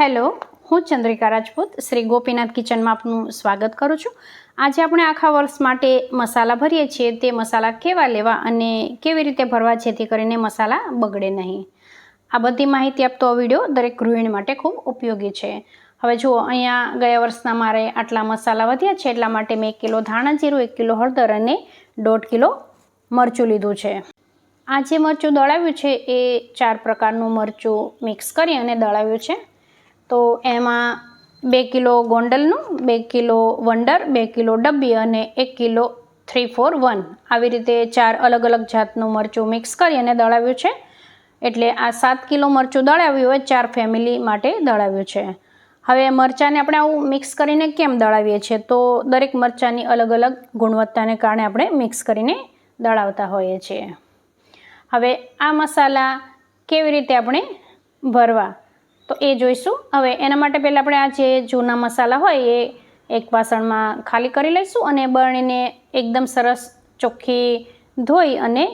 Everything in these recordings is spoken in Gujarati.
હેલો, હું ચંદ્રિકા રાજપૂત. શ્રી ગોપીનાથ કિચનમાં આપનું સ્વાગત કરું છું. આજે આપણે આખા વર્ષ માટે મસાલા ભરીએ છીએ. તે મસાલા કેવા લેવા અને કેવી રીતે ભરવા જેથી કરીને મસાલા બગડે નહીં. આ બધી માહિતી આપતો વીડિયો દરેક ગૃહિણી માટે ખૂબ ઉપયોગી છે. હવે જુઓ, અહીંયા ગયા વર્ષના મારે આટલા મસાલા વધ્યા છે, એટલા માટે મેં એક કિલો ધાણા જીરું, એક કિલો હળદર અને દોઢ કિલો મરચું લીધું છે. આ જે મરચું દળાવ્યું છે, એ ચાર પ્રકારનું મરચું મિક્સ કરી અને દળાવ્યું છે. તો એમાં બે કિલો ગોંડલનું, બે કિલો વંડર, બે કિલો ડબ્બી અને એક કિલો થ્રી ફોર વન આવી રીતે ચાર અલગ અલગ જાતનું મરચું મિક્સ કરી અને દળાવ્યું છે. એટલે આ સાત કિલો મરચું દળાવ્યું હોય, ચાર ફેમિલી માટે દળાવ્યું છે. હવે મરચાંને આપણે આવું મિક્સ કરીને કેમ દળાવીએ છીએ? તો દરેક મરચાંની અલગ અલગ ગુણવત્તાને કારણે આપણે મિક્સ કરીને દળાવતા હોઈએ છીએ. હવે આ મસાલા કેવી રીતે આપણે ભરવા? તો એ જોઈશું. હવે એના માટે પહેલાં આપણે આ જે જૂના મસાલા હોય એ એક વાસણમાં ખાલી કરી લઈશું અને બરણીને એકદમ સરસ ચોખ્ખી ધોઈ અને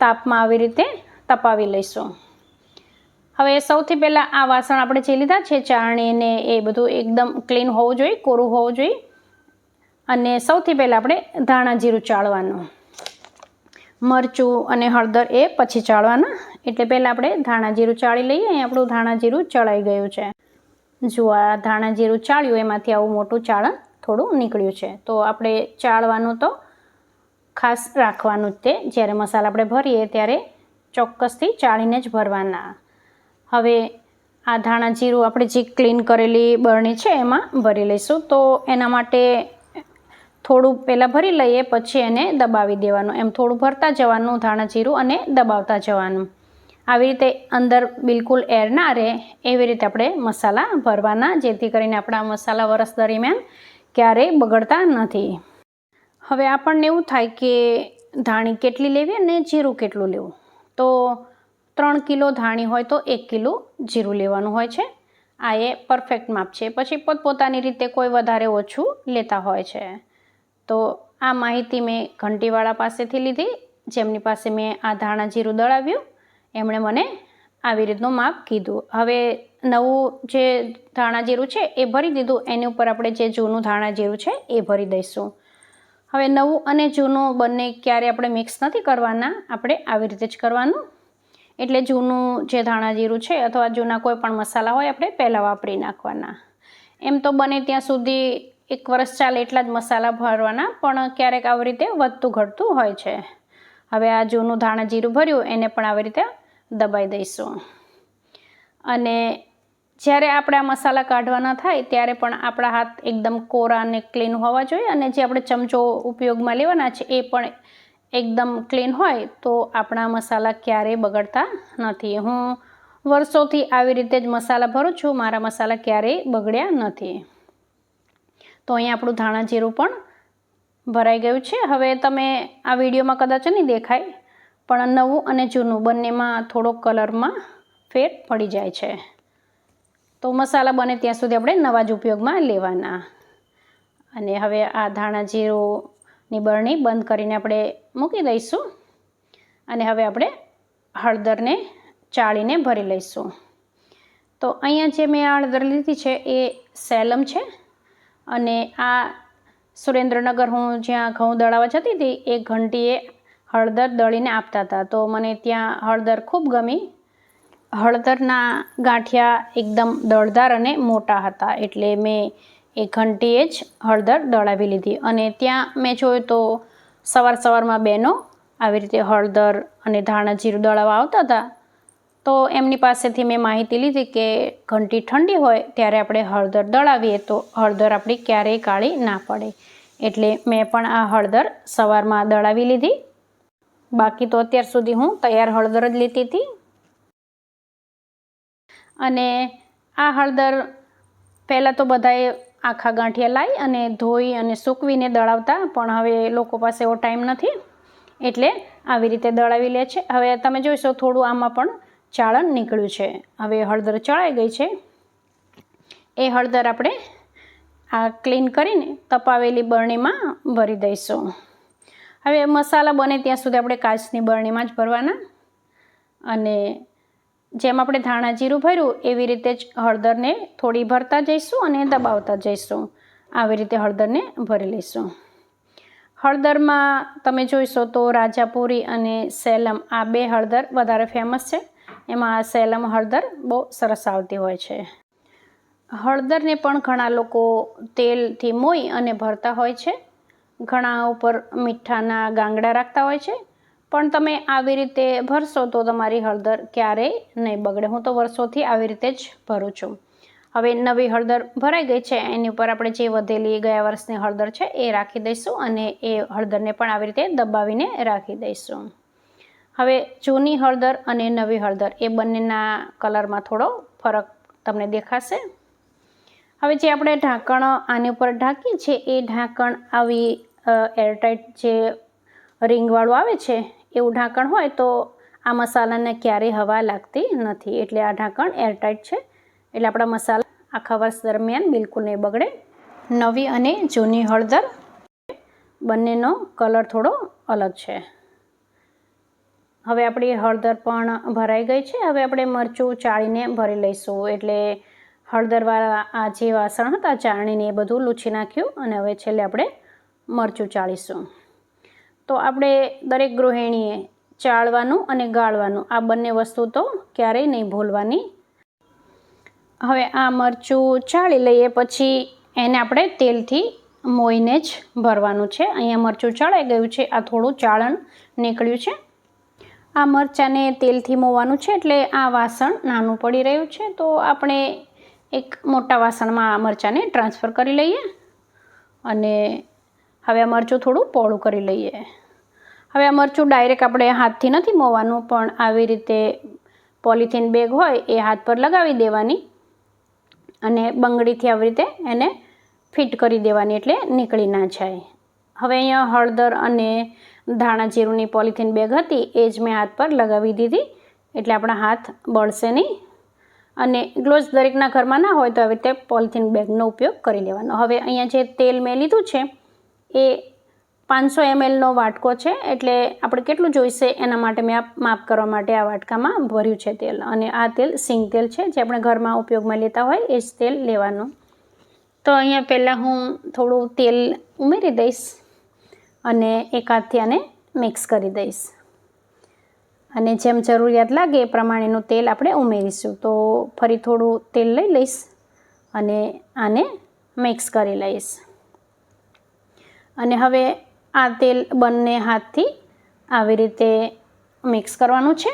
તાપમાં આવી રીતે તપાવી લઈશું. હવે સૌથી પહેલાં આ વાસણ આપણે જે લીધા છે, ચારણીને એ બધું એકદમ ક્લીન હોવું જોઈએ, કોરું હોવું જોઈએ. અને સૌથી પહેલાં આપણે ધાણા જીરું ચાળવાનું. મરચું અને હળદર એ પછી ચાળવાના. એટલે પહેલાં આપણે ધાણા જીરું ચાળી લઈએ. અહીં આપણું ધાણા જીરું ચડાઈ ગયું છે. જો આ ધાણા ચાળ્યું, એમાંથી આવું મોટું ચાળણ થોડું નીકળ્યું છે. તો આપણે ચાળવાનું તો ખાસ રાખવાનું જ તે. જ્યારે મસાલા આપણે ભરીએ ત્યારે ચોક્કસથી ચાળીને જ ભરવાના. હવે આ ધાણા જીરું આપણે જે ક્લીન કરેલી બરણી છે, એમાં ભરી લઈશું. તો એના માટે થોડું પહેલાં ભરી લઈએ, પછી એને દબાવી દેવાનું. એમ થોડું ભરતા જવાનું, ધાણા જીરું અને દબાવતા જવાનું. આવી રીતે અંદર બિલકુલ એર ના રહે, એવી રીતે આપણે મસાલા ભરવાના, જેથી કરીને આપણા મસાલા વરસ દરમિયાન ક્યારેય બગડતા નથી. હવે આપણને એવું થાય કે ધાણી કેટલી લેવી અને જીરું કેટલું લેવું? તો ત્રણ કિલો ધાણી હોય તો એક કિલો જીરું લેવાનું હોય છે. આ એ પરફેક્ટ માપ છે. પછી પોતપોતાની રીતે કોઈ વધારે ઓછું લેતા હોય છે. તો આ માહિતી મેં ઘંટીવાળા પાસેથી લીધી. જેમની પાસે મેં આ ધાણા જીરું દળાવ્યું, એમણે મને આવી રીતનું માપ કીધું. હવે નવું જે ધાણા જીરું છે એ ભરી દીધું. એની ઉપર આપણે જે જૂનું ધાણા જીરું છે એ ભરી દઈશું. હવે નવું અને જૂનું બંને ક્યારે આપણે મિક્સ નથી કરવાના, આપણે આવી રીતે જ કરવાનું. એટલે જૂનું જે ધાણા જીરું છે અથવા જૂના કોઈ પણ મસાલા હોય, આપણે પહેલાં વાપરી નાખવાના. એમ તો બને ત્યાં સુધી એક વર્ષ ચાલે એટલા જ મસાલા ભરવાના, પણ ક્યારેક આવી રીતે વધતું ઘટતું હોય છે. હવે આ જૂનું ધાણા જીરું ભર્યું, એને પણ આવી રીતે દબાઈ દઈશું. અને જ્યારે આપણે આ મસાલા કાઢવાના થાય, ત્યારે પણ આપણા હાથ એકદમ કોરા અને ક્લીન હોવા જોઈએ, અને જે આપણે ચમચો ઉપયોગમાં લેવાના છે, એ પણ એકદમ ક્લીન હોય, તો આપણા મસાલા ક્યારેય બગડતા નથી. હું વર્ષોથી આવી રીતે જ મસાલા ભરું છું, મારા મસાલા ક્યારેય બગડ્યા નથી. તો અહીંયા આપણું ધાણા જીરું પણ ભરાઈ ગયું છે. હવે તમે આ વિડીયોમાં કદાચ નહીં દેખાય, પણ નવું અને જૂનું બંનેમાં થોડો કલરમાં ફેર પડી જાય છે. તો મસાલા બને ત્યાં સુધી આપણે નવા જ ઉપયોગમાં લેવાના. અને હવે આ ધાણા જીરુંની બરણી બંધ કરીને આપણે મૂકી દઈશું. અને હવે આપણે હળદરને ચાળીને ભરી લઈશું. તો અહીંયા જે મેં આ હળદર લીધી છે એ સેલમ છે. અને આ સુરેન્દ્રનગર હું જ્યાં ઘઉં દળાવવા જતી હતી, એ ઘંટીએ હળદર દળીને આપતા હતા. તો મને ત્યાં હળદર ખૂબ ગમી. હળદરના ગાંઠિયા એકદમ દળદાર અને મોટા હતા, એટલે મેં એ ઘંટીએ જ હળદર દળાવી લીધી. અને ત્યાં મેં જોયું તો સવાર સવારમાં બહેનો આવી રીતે હળદર અને ધાણા જીરું દળાવવા આવતા હતા. તો એમની પાસેથી મેં માહિતી લીધી કે ઘંટી ઠંડી હોય ત્યારે આપણે હળદર દળાવીએ તો હળદર આપણી ક્યારેય કાળી ના પડે. એટલે મેં પણ આ હળદર સવારમાં દળાવી લીધી. બાકી તો અત્યાર સુધી હું તૈયાર હળદર જ લીધી હતી. અને આ હળદર પહેલાં તો બધાએ આખા ગાંઠિયા લાવી અને ધોઈ અને સૂકવીને દળાવતા, પણ હવે લોકો પાસે એવો ટાઈમ નથી. એટલે આવી રીતે દળાવી લે છે. હવે તમે જોઈશો થોડું આમાં પણ ચાળણ નીકળ્યું છે. હવે હળદર ચડાઈ ગઈ છે. એ હળદર આપણે આ ક્લીન કરીને તપાવેલી બરણીમાં ભરી દઈશું. હવે મસાલા બને ત્યાં સુધી આપણે કાચની બરણીમાં જ ભરવાના. અને જેમ આપણે ધાણા જીરું ભર્યું, એવી રીતે જ હળદરને થોડી ભરતા જઈશું અને દબાવતા જઈશું. આવી રીતે હળદરને ભરી લઈશું. હળદરમાં તમે જોઈશો તો રાજાપુરી અને સેલમ આ બે હળદર વધારે ફેમસ છે. એમાં સેલમ હળદર બહુ સરસ આવતી હોય છે. હળદરને પણ ઘણા લોકો તેલથી મોઈ અને ભરતા હોય છે. ઘણા ઉપર મીઠાના ગાંગડા રાખતા હોય છે. પણ તમે આવી રીતે ભરશો તો તમારી હળદર ક્યારેય નહીં બગડે. હું તો વર્ષોથી આવી રીતે જ ભરું છું. હવે નવી હળદર ભરાઈ ગઈ છે. એની ઉપર આપણે જે વધેલી ગયા વર્ષની હળદર છે એ રાખી દઈશું અને એ હળદરને પણ આવી રીતે દબાવીને રાખી દઈશું. હવે જૂની હળદર અને નવી હળદર, એ બંનેના કલરમાં થોડો ફરક તમને દેખાશે. હવે જે આપણે ઢાંકણ આની ઉપર ઢાંકીએ છીએ, એ ઢાંકણ આવી એરટાઈટ જે રિંગવાળું આવે છે, એવું ઢાંકણ હોય તો આ મસાલાને ક્યારેય હવા લાગતી નથી. એટલે આ ઢાંકણ એરટાઇટ છે. એટલે આપણા મસાલા આખા વર્ષ દરમિયાન બિલકુલ નહીં બગડે. નવી અને જૂની હળદર, બંનેનો કલર થોડો અલગ છે. હવે આપણી હળદર પણ ભરાઈ ગઈ છે. હવે આપણે મરચું ચાળીને ભરી લઈશું. એટલે હળદરવાળા આ જે વાસણ હતા, ચાળણીને એ બધું લૂછી નાખ્યું અને હવે છેલ્લે આપણે મરચું ચાળીશું. તો આપણે દરેક ગૃહિણીએ ચાળવાનું અને ગાળવાનું આ બંને વસ્તુ તો ક્યારેય નહીં ભૂલવાની. હવે આ મરચું ચાળી લઈએ પછી એને આપણે તેલથી મોઈને જ ભરવાનું છે. અહીંયા મરચું ચડાઈ ગયું છે. આ થોડું ચાળણ નીકળ્યું છે. આ મરચાંને તેલથી મોવાનું છે એટલે આ વાસણ નાનું પડી રહ્યું છે. તો આપણે એક મોટા વાસણમાં આ મરચાંને ટ્રાન્સફર કરી લઈએ અને હવે આ મરચું થોડું પોળું કરી લઈએ. હવે આ મરચું ડાયરેક્ટ આપણે હાથથી નથી મોવાનું, પણ આવી રીતે પોલિથીન બેગ હોય એ હાથ પર લગાવી દેવાની અને બંગડીથી આવી રીતે એને ફિટ કરી દેવાની એટલે નીકળી ના જાય. હવે અહીંયા હળદર અને ધાણા જીરુંની પોલિથીન બેગ હતી, એ જ મેં હાથ પર લગાવી દીધી. એટલે આપણા હાથ બળશે નહીં. અને ગ્લોવ્સ દરેકના ઘરમાં ના હોય તો આવી રીતે પોલિથીન બેગનો ઉપયોગ કરી લેવાનો. હવે અહીંયા જે તેલ મેં લીધું છે, એ પાંચસો એમએલનો વાટકો છે. એટલે આપણે કેટલું જોઈશે એના માટે મેં માપ કરવા માટે આ વાટકામાં ભર્યું છે તેલ. અને આ તેલ સિંગ તેલ છે, જે આપણે ઘરમાં ઉપયોગમાં લેતા હોય એ જ તેલ લેવાનું. તો અહીંયા પહેલાં હું થોડું તેલ ઉમેરી દઈશ. અને એક હાથથી આને મિક્સ કરી દઈશ. અને જેમ જરૂરિયાત લાગે એ પ્રમાણેનું તેલ આપણે ઉમેરીશું. તો ફરી થોડું તેલ લઈ લઈશ અને આને મિક્સ કરી લઈશ. અને હવે આ તેલ બંને હાથથી આવી રીતે મિક્સ કરવાનું છે,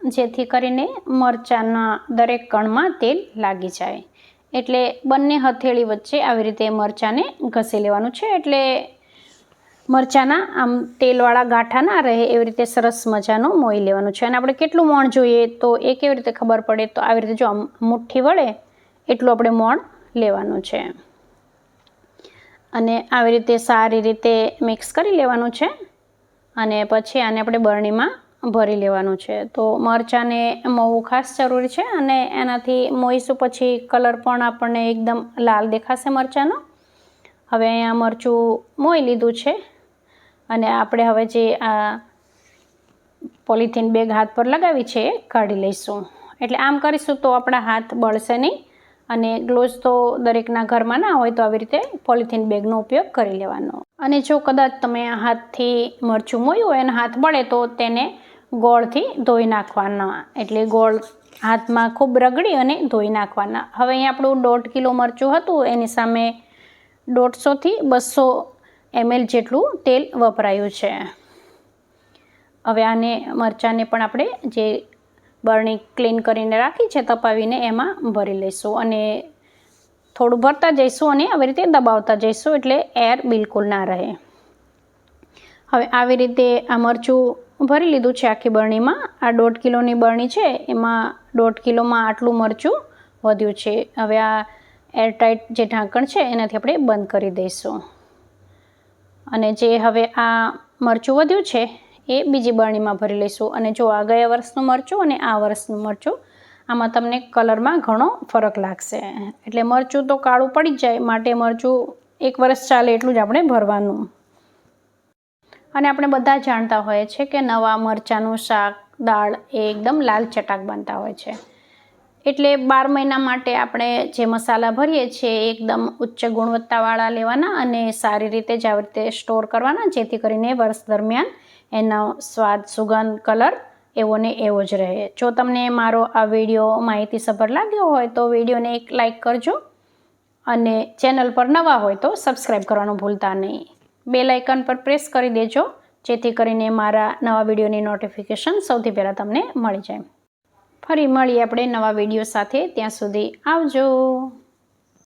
જેથી કરીને મરચાંના દરેક કણમાં તેલ લાગી જાય. એટલે બંને હથેળી વચ્ચે આવી રીતે મરચાંને ઘસી લેવાનું છે. એટલે મરચાંના, આમ તેલવાળા ગાંઠા ના રહે એવી રીતે સરસ મજાનું મોઈ લેવાનું છે. અને આપણે કેટલું મોણ જોઈએ તો એ કેવી રીતે ખબર પડે? તો આવી રીતે જો આમ મુઠ્ઠી વળે, એટલું આપણે મોણ લેવાનું છે. અને આવી રીતે સારી રીતે મિક્સ કરી લેવાનું છે. અને પછી આને આપણે બરણીમાં ભરી લેવાનું છે. તો મરચાંને મોવું ખાસ જરૂરી છે અને એનાથી મોઈશું પછી કલર પણ આપણને એકદમ લાલ દેખાશે મરચાંનો. હવે અહીંયા મરચું મોઈ લીધું છે. અને આપણે હવે જે આ પોલિથીન બેગ હાથ પર લગાવી છે, કાઢી લઈશું. એટલે આમ કરીશું તો આપણા હાથ બળશે નહીં અને ગ્લોવ્સ તો દરેકના ઘરમાં ના હોય તો આવી રીતે પોલિથીન બેગનો ઉપયોગ કરી લેવાનો. અને જો કદાચ તમે હાથથી મરચું મોયું હોય અને હાથ બળે તો તેને ગોળથી ધોઈ નાખવાના. એટલે ગોળ હાથમાં ખૂબ રગડી અને ધોઈ નાખવાના. હવે અહીં આપણું દોઢ કિલો મરચું હતું, એની સામે દોઢસોથી બસો એમએલ જેટલું તેલ વપરાયું છે. હવે આને, મરચાંને પણ આપણે જે બરણી ક્લીન કરીને રાખી છે, તપાવીને એમાં ભરી લઈશું અને થોડું ભરતા જઈશું અને આવી રીતે દબાવતા જઈશું એટલે એર બિલકુલ ના રહે. હવે આવી રીતે આ મરચું ભરી લીધું છે આખી બરણીમાં. આ દોઢ કિલોની બરણી છે, એમાં દોઢ કિલોમાં આટલું મરચું વધ્યું છે. હવે આ એરટાઇટ જે ઢાંકણ છે, એનાથી આપણે બંધ કરી દઈશું. અને જે હવે આ મરચું વધ્યું છે, એ બીજી બરણીમાં ભરી લઈશું. અને જો આ ગયા વર્ષનું મરચું અને આ વર્ષનું મરચું, આમાં તમને કલરમાં ઘણો ફરક લાગશે. એટલે મરચું તો કાળું પડી જાય, માટે મરચું એક વર્ષ ચાલે એટલું જ આપણે ભરવાનું. અને આપણે બધા જાણતા હોઈએ છીએ કે નવા મરચાંનું શાક, દાળ એ એકદમ લાલ ચટાક બનતા હોય છે. એટલે બાર મહિના માટે આપણે જે મસાલા ભરીએ છીએ એકદમ ઉચ્ચ ગુણવત્તાવાળા લેવાના અને સારી રીતે જ આવી રીતે સ્ટોર કરવાના, જેથી કરીને વર્ષ દરમિયાન એનો સ્વાદ સુગંધ, કલર એવો ને એવો જ રહે. જો તમને મારો આ વીડિયો માહિતીસભર લાગ્યો હોય તો વિડીયોને એક લાઇક કરજો અને ચેનલ પર નવા હોય તો સબસ્ક્રાઈબ કરવાનું ભૂલતા નહીં. બે લાઇકન પર પ્રેસ કરી દેજો, જેથી કરીને મારા નવા વિડીયોની નોટિફિકેશન સૌથી પહેલાં તમને મળી જાય. ફરી મળીએ આપણે નવા વીડિયો સાથે. ત્યાં સુધી આવજો.